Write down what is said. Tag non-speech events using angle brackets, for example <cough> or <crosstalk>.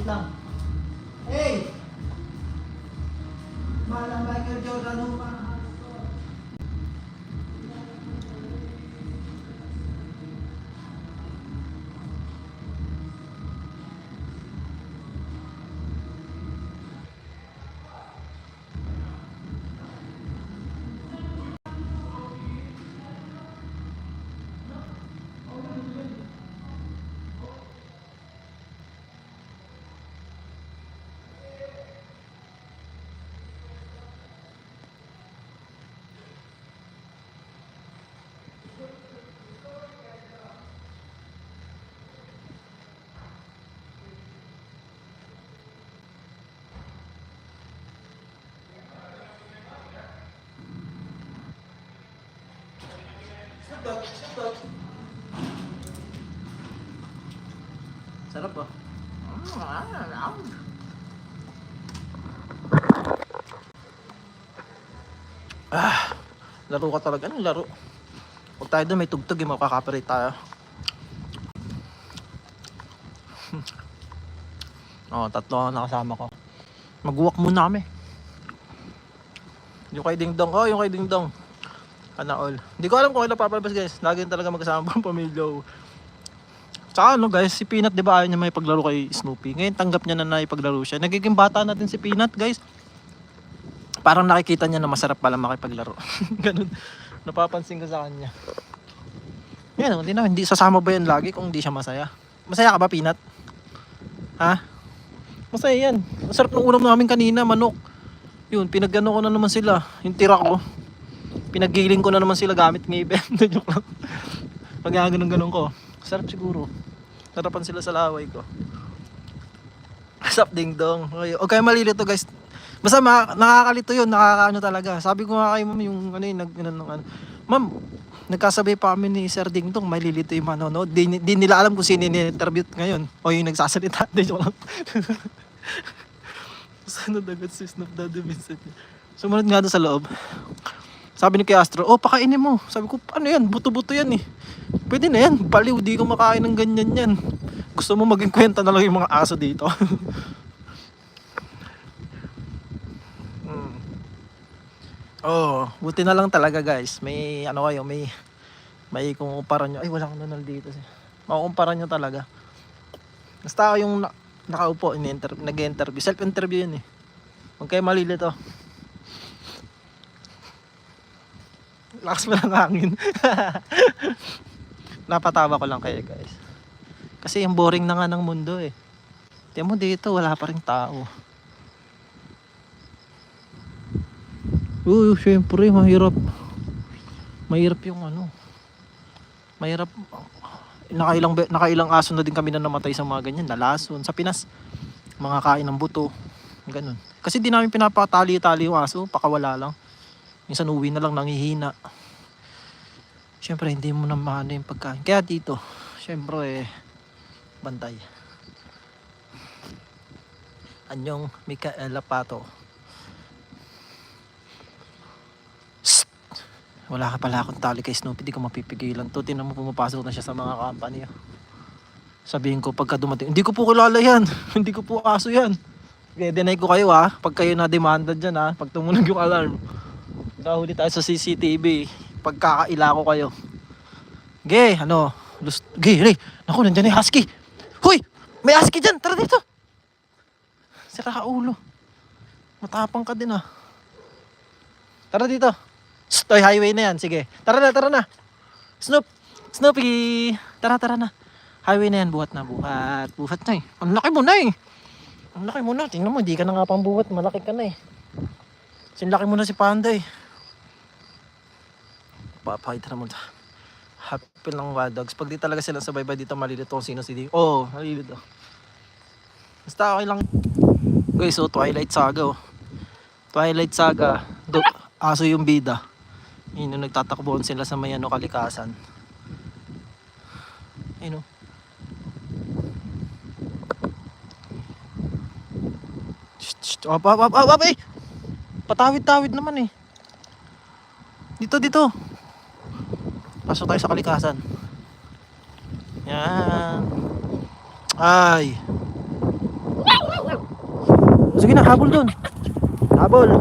wait lang. Hey! Malang Michael Jordan ho pa. Sarap ah. Ah, laro ka talaga. Anong laro? Huwag tayo doon, may tugtog yung makaka-operate tayo. oh, tatlo ang nakasama ko. Mag-walk muna kami. Yung kay Ding Dong. Oh, yung kay Ding Dong. Sana all. Hindi ko alam kung kailan papalabas guys. Lagi talaga magkasama pang pamilya. ko. Tsaka ano guys, si Peanut di ba ayaw niya may paglaro kay Snoopy. Ngayon tanggap niya na naipaglaro siya. Nagiging bata natin si Peanut guys. Parang nakikita niya na masarap pala makipaglaro. <laughs> Ganun. Napapansin ko sa kanya. Yan, hindi na, hindi sasama ba yan lagi kung hindi siya masaya? Masaya ka ba, Peanut? Ha? Masaya yan. Masarap ng ulam namin kanina, manok. Yun, pinagano ko na naman sila. Yung tira ko. Pinagiling ko na naman sila gamit ng event. <laughs> Joke lang. Pag ganun ko. Sarap siguro. Sarapan sila sa laway ko. Sarap ding dong. Okay, kayo malilito guys. Basta ma- nakakalito yun, nakakaano talaga. Sabi ko nga kay ma'am yung ano yung nag ano, ano. Ma'am, nagkasabay pa kami ni Sir Ding Dong, malilito yung manonood. Di, di nila alam kung sino yung interview ngayon. O yung nagsasalita. <laughs> Di joke lang. <laughs> Sana dagat si Snoop Daddy minsan. Sumunod nga doon sa loob. Sabi ni kay Astro, oh pakainin mo. Sabi ko, ano yan? Buto-buto yan eh. Pwede na yan. Baliw, di ko makain ng ganyan yan. Gusto mo maging kwenta na lang yung mga aso dito. <laughs> mm. Oh, buti na lang talaga guys. May ano kayo, may may kumpara nyo. Ay, wala akong nunal dito. Makukumpara nyo talaga. Basta yung na, nakaupo, ini-inter- nag-interview. Self-interview yun eh. Huwag kayo malilito. Lakas mo ng hangin. <laughs> Napatawa ko lang kayo guys. Kasi yung boring na nga ng mundo eh. Tiyan mo dito, wala pa rin tao. Uy, syempre, mahirap. Mahirap yung ano. Mahirap. Nakailang, nakailang aso na din kami na namatay sa mga ganyan. Nalason. Sa Pinas, mga kain ng buto. Ganun. Kasi di namin pinapatali-tali yung aso. Pakawala lang. Minsan uwi na lang nangihina. Siyempre, hindi mo na maano yung pagkain. Kaya dito, siyempre, eh, bantay. Anyong Mikaela Pato. Psst! Wala ka pala akong tali kay Snoopy, di ko mapipigilan to. Tinan mo pumapasok na siya sa mga company. Sabihin ko pagka dumating, hindi ko po kilala yan. <laughs> hindi ko po aso yan. I-deny ko kayo ha. Pag kayo na demanda dyan ha. Pag tumunog yung alarm. Nahuli tayo sa CCTV. Pagkakaila ko kayo. Ge, ano? Lust Ge, Ray. Naku, nandyan na yung husky. Hoy! May husky dyan! Tara dito! Sira ka ulo. Matapang ka din ah. Tara dito. Stoy highway na yan. Sige. Tara na, tara na. Snoop. Snoopy. Tara, tara na. Highway na yan. Buhat na, buhat. Buhat na eh. Ang laki mo na eh. Ang laki mo na. Tingnan mo, di ka na nga pang buhat. Malaki ka na eh. Sinlaki mo na si Panda eh. Papakita naman. Happy lang mga dogs. Pag di talaga sila sabay ba dito malilito kung sino si Ding. Oo, oh, malilito. Basta okay lang. Guys, so Twilight Saga oh. Twilight Saga. Do, aso yung bida. Yun yung nagtatakbuhan sila sa may ano kalikasan. Ayun oh. Op, op, op, op, op, eh! Patawid-tawid naman eh. Dito, dito. Pasok tayo sa kalikasan. Yan. Ay. Sige na, habol dun. Habol.